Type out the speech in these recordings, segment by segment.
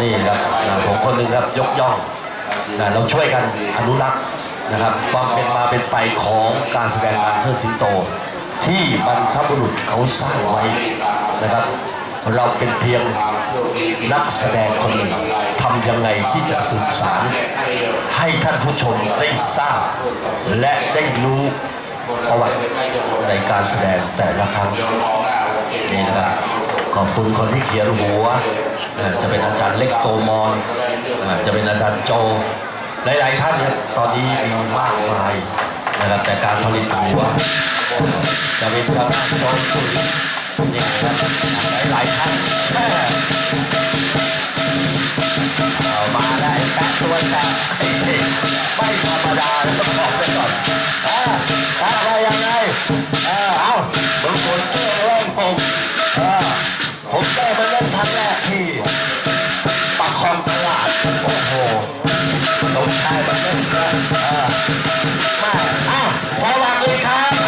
นี่ครับผมคนหนึ่งครับยกย่องนะเราช่วยกันอนุรักษ์นะครับความเป็นมาเป็นไปของการแสดงงานเทิดสิงโต ที่บรรพบุรุษเขาสร้างไว้นะครับ เราเป็นเพียงนักแสดงคนหนึ่งทำยังไงที่จะสื่อสารให้ท่านผู้ชมได้ทราบ และได้รู้ประวัติในการแสดงแต่ละครั้งนี่นะครับขอบคุณคนที่เขียนหัว จะเป็นอาจารย์เล็กโตมอนจะเป็นอาจารย์โจ หลายๆท่านเนี่ยตอนนี้มีมากมายนะครับแต่การผลิตหัวจะเป็นทางด้านโจสุยนี่ครับหลายๆท่านมาได้แป๊ะตัวแซ่ไม่ธรรมดาต้องบอกไปก่อนอ่าอ่าว่ายังไงเออเอาบางคนเออเล่นผมเออผมได้มาเล่นครั้งแรกที่ ครับเอ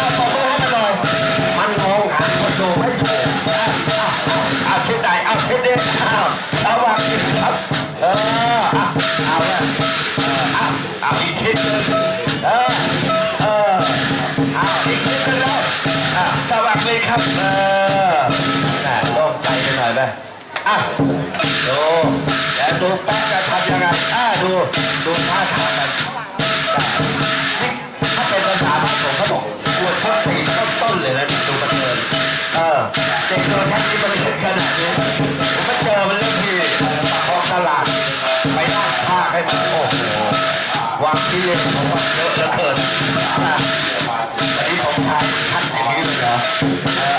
าตบมือให้กันหน่อยมันงงหาคนดูไม่ถูกอ้าวอ้าเอาชิ้นไหนเอาชิ้นนี้อ้าวสวัสดีครับเออเอาเออเอาอีกชิ้นหนึงเออเออเอาอีกชิ้นหนึงแล้วสวัสดีครับเออน่าโล่งใจไปหน่อยไหมอะดูแล้ว ดูแป๊ะจะทำยังไงอะดูดูท่าทางกันนี่ถ้าเป็นภาษาบ้านผมเขาบอกกลัวชอบตีต้นต้นเลยนะดูมันเดินเออเด็กตัวแค่นี้มันเล่นขนาดนี้ผมมาเจอมันเล่นที่ปากคลองตลาดไปนั่งภาให้มันโอ้โหวางที่เล่นของมันเยอะเหลือเกินอะอันนี้ผมชายท่านอย่างนี้เลยเหรอ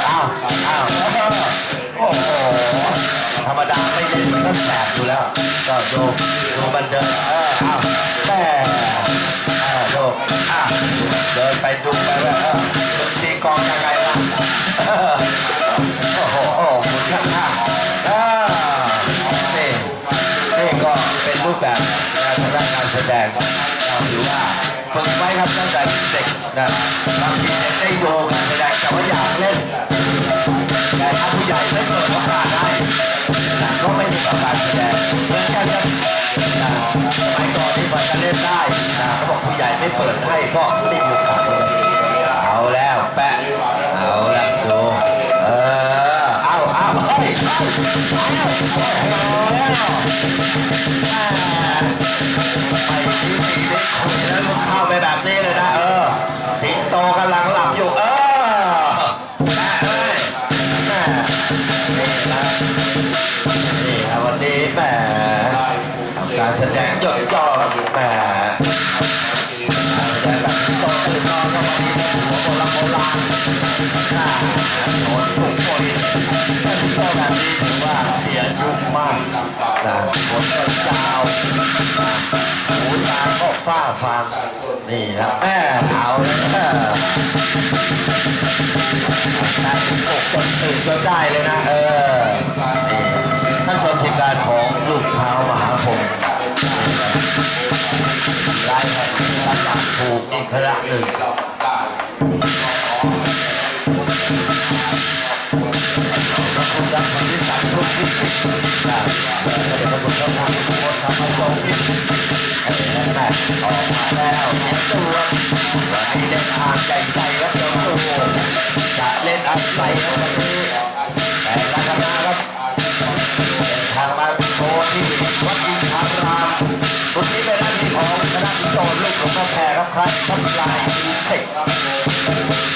อยู่แล้ว ก็ดูดูมันเดินเอออ้าวแม่เออดูอ้าวเดินไปดูไปว่าเออดนตรีกองยังไงล่ะโอ้โหโอ้โหหมุนข้างข้างอ่านี่นี่ก็เป็นรูปแบบการทางด้านการแสดงเราถือว่าฝึกไว้ครับตั้งแต่เด็กนะบางทีเด็กได้ดูการแสดงแต่ว่าอยากเล่นแต่ถ้าผู้ใหญ่ไม่เปิดโอกาสให้ ก็ไม่มีโอกาสแสดงเหมือนกันครับนสมัยก่อนที่มันจะเล่นได้นะเขาบอกผู้ใหญ่ไม่เปิดให้ก็ไม่มีอกาสเลยเอาแล้วแปะเอาแล้วดูเออเอาเอาเฮ้ยเอาเอาแล้วไปที่สีได้คุยแล้วเข้าไปแบบนี้เลยนะเออสิงโตกำลัง นะฝนก็จาวหูตาก็ฟ้าฟางนี่ครับแม่เอาเลยนะได้ปลุกจนตื่นจนได้เลยนะ เออท่านชมทีมงานของลูกเท้ามหางศ์ลายแห่งตลาดถูกอีกครั้งหนึ่งพระคุณรักคนที่สัตว์ทุกที่นะเดี๋ยวพระคุณต้องทำทุกคนทำให้ตรงที่ให้แม่ออกมาแล้วเห็นตัววันนี้เล่นอ่าง ใจใจแล้วเจ้าตัวจะเล่นอันใส่วันนี้แต่ละคณะครับเป็นทางมาโชว์ที่วัดอินทรามวันนี้เป็นน้าที่ของคณะโจรลูกของพ่อแพรครับครับทัพลายเสก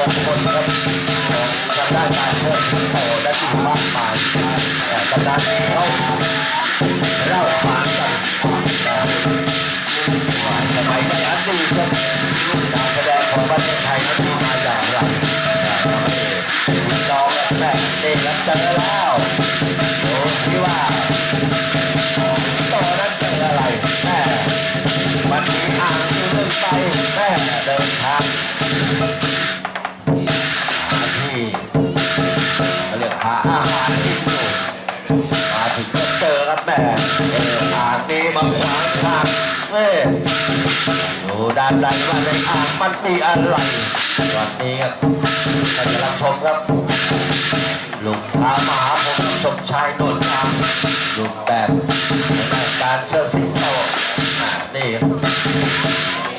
มงคลครับทางด้านการเลิศโตและที่มากมายแต่ทางด้านนี้เขาเล่าขานกันว่าสมัยในอดีครับการแสดงของประเทศไทยนั้นมีมาอย่างไรน้องและแม่เด็กรับเจอแล้วดูที่ว่าโตนั้นเจออะไรแม่มันมีอ่างอยู่หนึ่งใบแม่เดินทาง มาถึงก็เจอครับแม่เอออางนี้มาขวางทางเอ้ยดูด้านในว่าในอ่างมันมีอะไรวันนี้ครับท่านกำลังชมครับลุงพามหาผมสมชายโดนทางลุงแบบการเชิดสิงโตนี่ครับ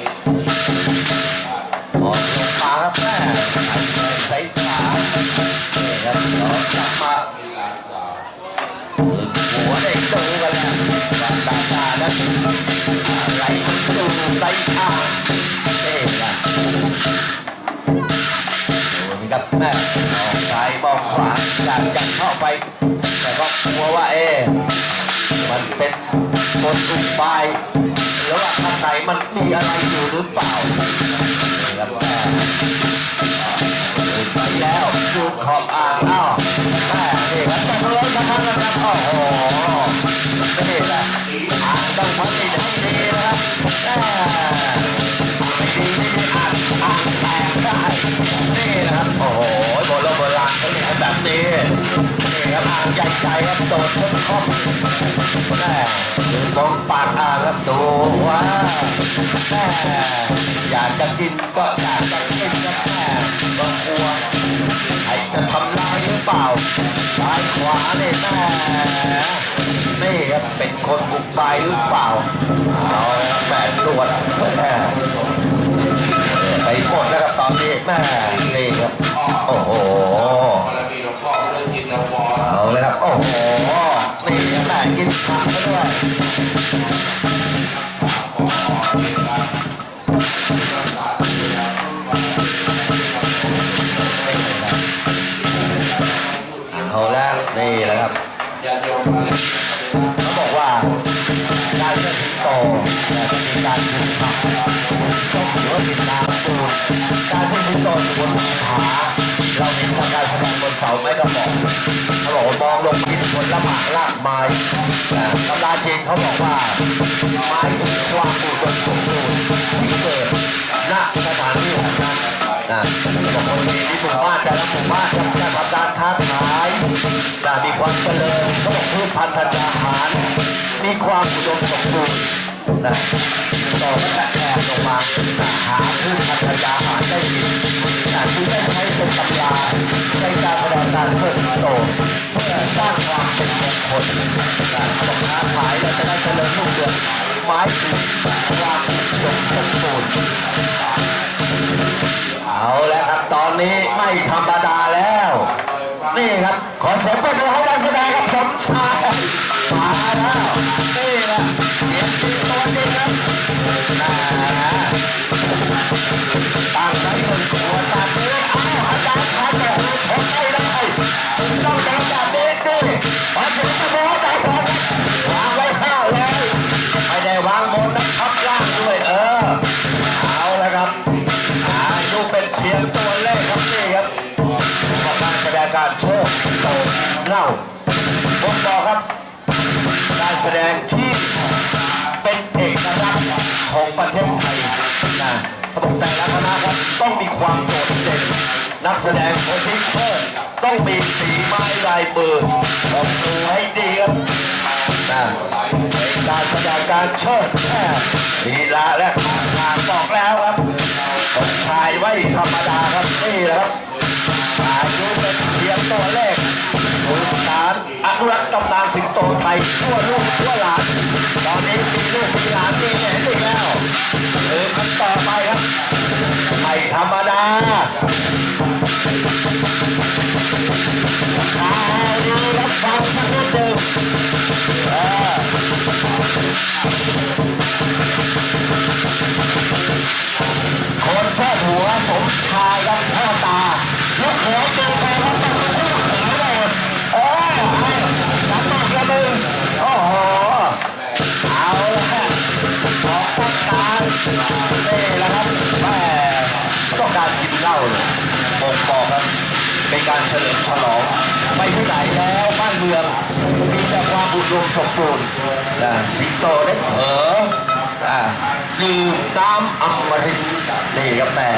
รับแม่มองซ้ายมองขวาอยากจะเข้าไป แต่ก็กลัวว่าเอ๊มันเป็นกลอุบายหรือว่าข้างในมันมีอะไรอยู่หรือเปล่าแม่ไปแล้วดูขอบอ่างอ้าวแม่นี่ครับแต่ร้อนทั้งนั้นนะครับโอ้โห แตกได้นี่นะครับโอ้โหโบราณโบราณเขาเรียกแบบนี้นี่ครับอ่างใหญ่ใจครับโดดขึ้นครอบแม่ดูมองปากอ่างครับดูว้าแม่อยากจะกินก็อยากจะกินครับแม่ก็กลัวใครจะทำลายหรือเปล่าซ้ายขวาเนี่ยแม่นี่ครับเป็นคนบุกไปหรือเปล่าเอาละครับแม่ตรวจแม่ หมดแล้วครับตอนนี้แม่นี่ครับโอ้โหเอาเลยครับโอ้โหนี่ครับแม่กินผักได้วยเอาแล้วนี่แหละครับ เล่นสิงโตแต่จะมีการฝึกขับต้องถือว่าเป็นการฝึกการที่สิงโตอยู่บนขาเราเห็นทางการแสดงบนเสาไม่กระบอกเขาบอกว่ามองลงดินบนละหมากลากไม้แต่ตำราจีนเขาบอกว่าไม้ถึงความอุดมสมบูรณ์ที่เกิดณสถานที่แห่งนั้นนะบอกคนดีที่หมู่บ้านแต่ละหมู่บ้านจะจะทำการค้าขายจะมีความเจริญเขาบอกพืชพันธุ์ธัญญาหาร มีความอุดมสมบูรณ์ นะต่อและแอบลงมาหาพืชพันธุ์ธัญญาหารได้ดีนะที่ได้ใช้เป็นตำราในการแสดงการเชิดสิงโตเพื่อสร้างความเป็นมงคลนะเขาบอกค้าขายแล้วจะได้เจริญรุ่งเรืองหมายถึงความอุดมสมบูรณ์เอาแล้วครับตอนนี้ไม่ธรรมดาแล้ว นี่ครับขอเสียงปรบมือให้ เล่าผมบอครับ การแสดงที่เป็นเอกลักษณ์ของประเทศไทยนะเขาบแต่ละคณะครับต้องมีความโดดเด่นนักแสดงคนที่เชิดต้องมีสีไม้ลายมือผมดูให้ดีครับนะการแสดงการเชิดแค่ลีลาและทางบอกแล้วครับผมชายไว้ธรรมดาครับนี่แหละครับอายุเป็นเพียงตัวเลข สืบสารอนุรักษ์ตำนานสิงโตไทยทั่วลูกทั่วหลาน ตอนนี้มีลูกมีหลานมีแหนอีกแล้วสืบกันต่อไปครับไม่ธรรมดาข่าวดีครับฟังสักนิดหนึ่งเออคนชอบหัวสมชายครับพ่อ นี่แหละครับแม่ต้องการกินเหล้าเลยบอกบอกครับ เป็นการเฉลิมฉลองไปที่ไหนแล้วบ้านเมืองมีแต่ความอุดมสมบูรณ์นะสิงโตได้เผลออ่าดื่มน้ำอมฤตนี่ครับแม่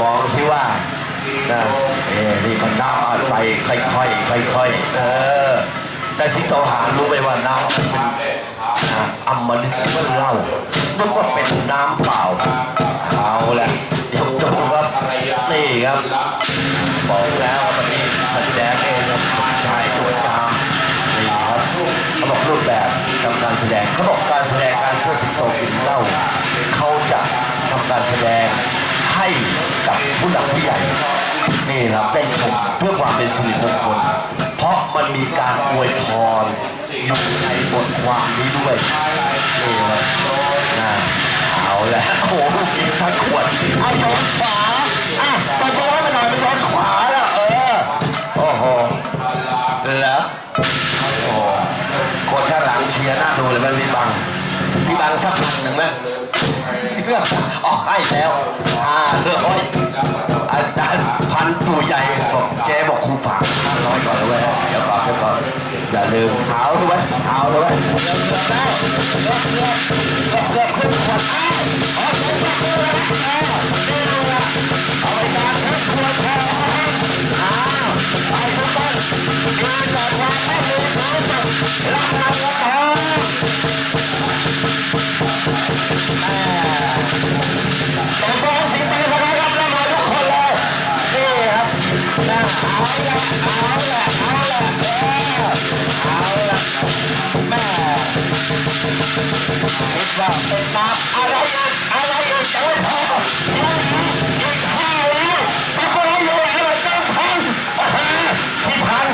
มองสิว่านะเอ้นี่มันน้ำอะไรค่อยๆค่อยๆเออแต่สิงโตหารู้ไหมว่าน้ำเป็น อ่าอมฤตเมื่อเหล่านึกว่าเป็นน้ำเปล่า เอาละเดี๋ยวดูครับนี่ครับบอกแล้ววันนี้แสดงเองครับชายตัวงามนี่ครับเขาบอกรูปแบบทำการแสดงเขาบอกการแสดงการเชิดสิงโตกินเหล้าเขาจะทำการแสดงให้กับผู้หลักผู้ใหญ่นี่ครับได้ชมเพื่อความเป็นสิริมงคล เพราะมันมีการอวยพรอยู่ในบทความนี้ด้วยนี่ครับนะเอาแล้วโอ้โหกินทั้งขวดเอาโยนขวาอะไปโยนมาหน่อยไปโยนขวาแล้วเออโอ้โหแล้วโอ้คนข้างหลังเชียร์หน้าดูเลยไหมพี่บังพี่บังสักพันหนึ่งไหมอ๋อให้แล้วห้าร้อยอาจารย์พันปู่ใหญ่บอกเจ๊บอกครูฝาก ก่อนเดี๋ยวก่อนอย่าลืมเท้าด้วยเท้าด้วยเกือ คิดว่าเป็นน้ำอะไรอีกอะไรอีกจะไม่พอยังอีกห้าแล้วไม่พออยู่อะไรเจ้าพันพี่พัน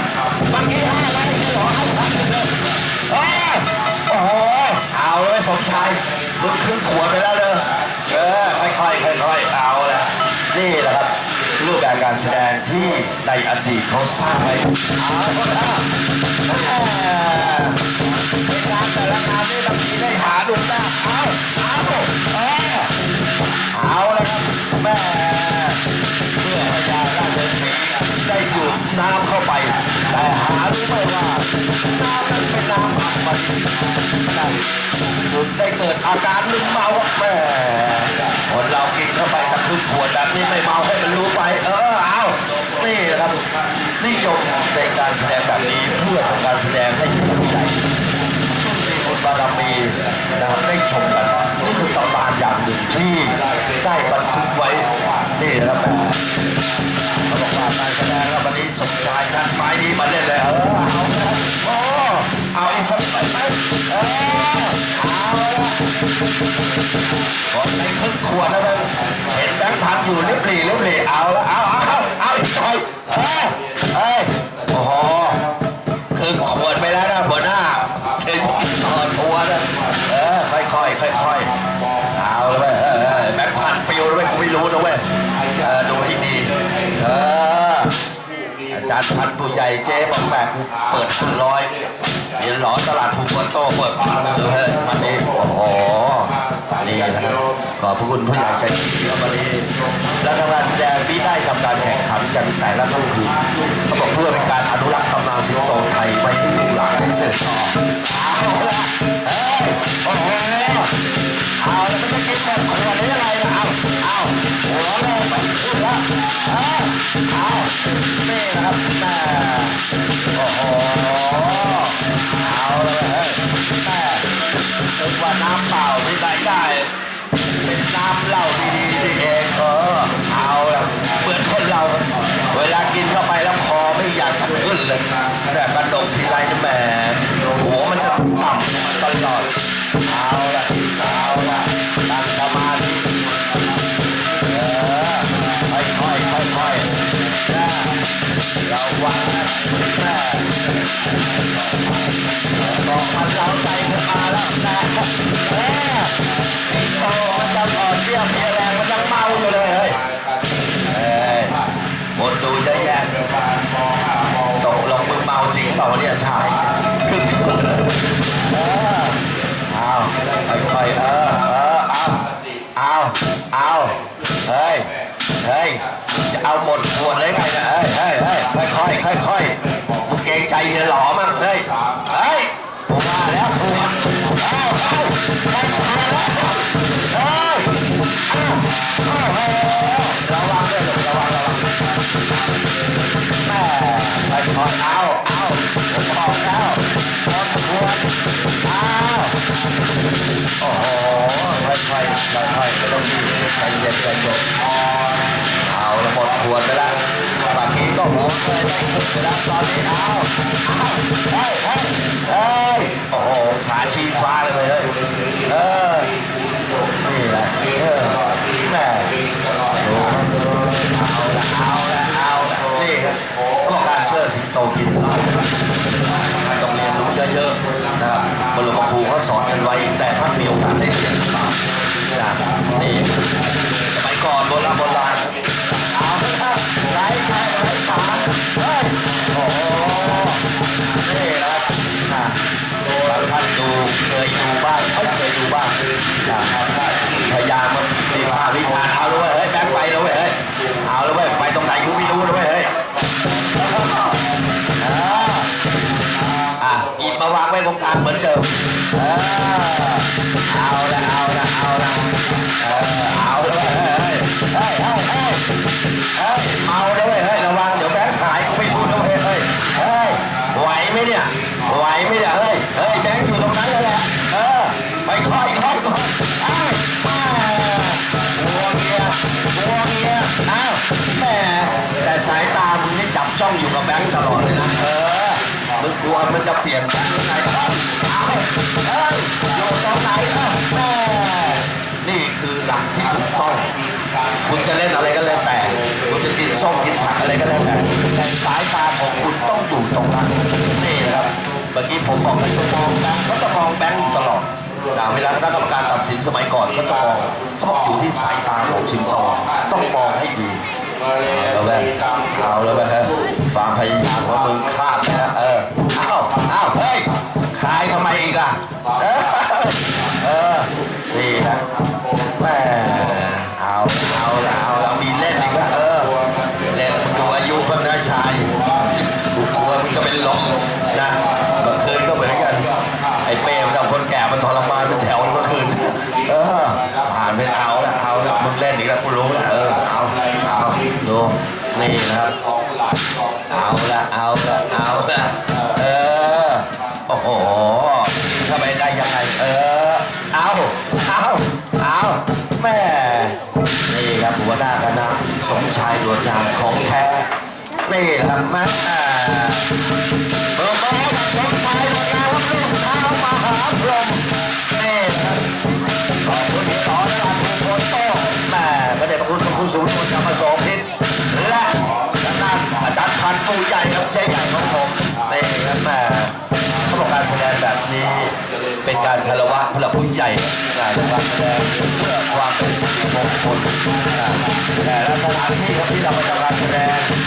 เมื่อกี้ห้าอะไรเหรอให้พันเลยเออโอ้โหเอาเลยสมชายลุกขึ้นขวดไปแล้วเลยเออค่อยๆค่อยๆเอาละนี่แหละครับ รูปแบบการแสดงที่ในอดีตเขาสร้างไว้เอาคนละเหตุการแต่ละงานนี่บางทีได้หาดูหน้าเอาเอาเออเอาลยครับแม่ น้ำเข้าไป แต่หารู้ไหมว่าน้ำนั้นเป็นน้ำอัมฤตนั่นจุดได้เกิดอาการมึนเมาแม่คนเรากินเข้าไปตะคือขวดแบบนี้ไม่เมาให้มันรู้ไป เออเอานี่นะครับนิยมในการแสดงแบบนี้เพื่อเป็นการแสดงให้ผู้ใหญ่มีบุญบารมีนะครับได้ชมกันนี่คือตำนานอย่างหนึ่งที่ได้บันทึกไว้นี่นะครับาบอกว่าการแสดงแล้ววันนี้สมชายนัดไม้นี้มาเล่นเลยเออเอาละโอ้เอาอีกสักหน่อยไหมเออเอาละหมในครึ่งขวดแล้วนเห็นแบงค์พันอยู่เรียบหลีเรียบหลีเอาละเอาเอาเอาเอาอีกหน่อยเออเอ้ยโอ้โหคือขวดไปแล้วนะหัวหน้าเทต่อตัวนะเออค่อยค่อยๆเอาลยเว้ยเออเออแบงค์พันปิวเลยเว้ยกูไม่รู้นะเว้ยเออดูให้ดีเออ จารย์พันผู้ใหญ่เจ๊บอกแม่กูเปิดพันร้อยเดี๋ยวหลอตลาดถูกกว่าโตเปิดพันเลยมันนี่โอ้โหนี่นะครับขอบพระคุณผู้ใหญ่ใจดีครับวันนี้แล้วทางารแสดงที่ได้ทำการแข่งขันกันแต่ละค่ำคืนเขาบอกเพื่อเป็นการอนุรักษ์ตำนานสิงโตไทยไว้ให้ลูกหลานได้สืบต่อเอาละเอ้ยโอ้โหเอาล้วมันจะกินแบบ แต่กระดกทีไรนี่แหมหัวมันจะต่ำตลอดเอาละเอาละตั้งสมาธิเออค่อยๆค่อยๆนะเราวาง จะเอาหมดขวดเลยไงนะเฮ้ยเฮ้ยเฮ้ยค่อยๆค่อยๆมึงเกรงใจเฮียหล่อมั้ง เลยได้ขึ้นไปล้วตอนนี้เอาเอาเฮ้ยเฮ้ยเฮ้ยโอ้โหขาชี้ฟ้าเลยเว้ยเฮ้ยเออนี่แหละเออแม่เอาละเอาละเอาละนี่ครับเขาบอกการเชิดสิงโตกินเหล้าต้องเรียนรู้เยอะๆนะครับบรมครูเขาสอนกันไว้แต่ถ้ามีโอกาสได้เรียน วางไว้ตรงกลางเหมือนเดิม ผมบอกให้คุณมองแบงค์เขาจะมองแบงค์อยู่ตลอดนะเวลาคณะกรรมการตัดสินสมัยก่อนก็จะมองเขาบอกอยู่ที่สายตาของชิงโตต้องมองให้ดีเอาแล้วไหมเอาแล้วไหมฮ้ยความพยายามของมึงคาดนะเออเอาเอาเฮ้ยคลายทำไมอีกอะ สมชายตัวงยางของแท้ นี่แหละแม่เออมาแล้วสมชายตัวจางลูกเท้ามหาพรหมนี่ครับขอบคุณที่สอนการทุกคนโตแม่พระเดชพระคุณพระคุณสูงสุดธรรมโสพิษและด้านอาจารย์พันธุ์ปูใหญ่ครับเจ๊ใหญ่ การคารวะพระผู้ใหญ่การแสดงเพื่อความเป็นสิริมงคลแต่ละสถานที่ครับที่เรามาทำการแสดง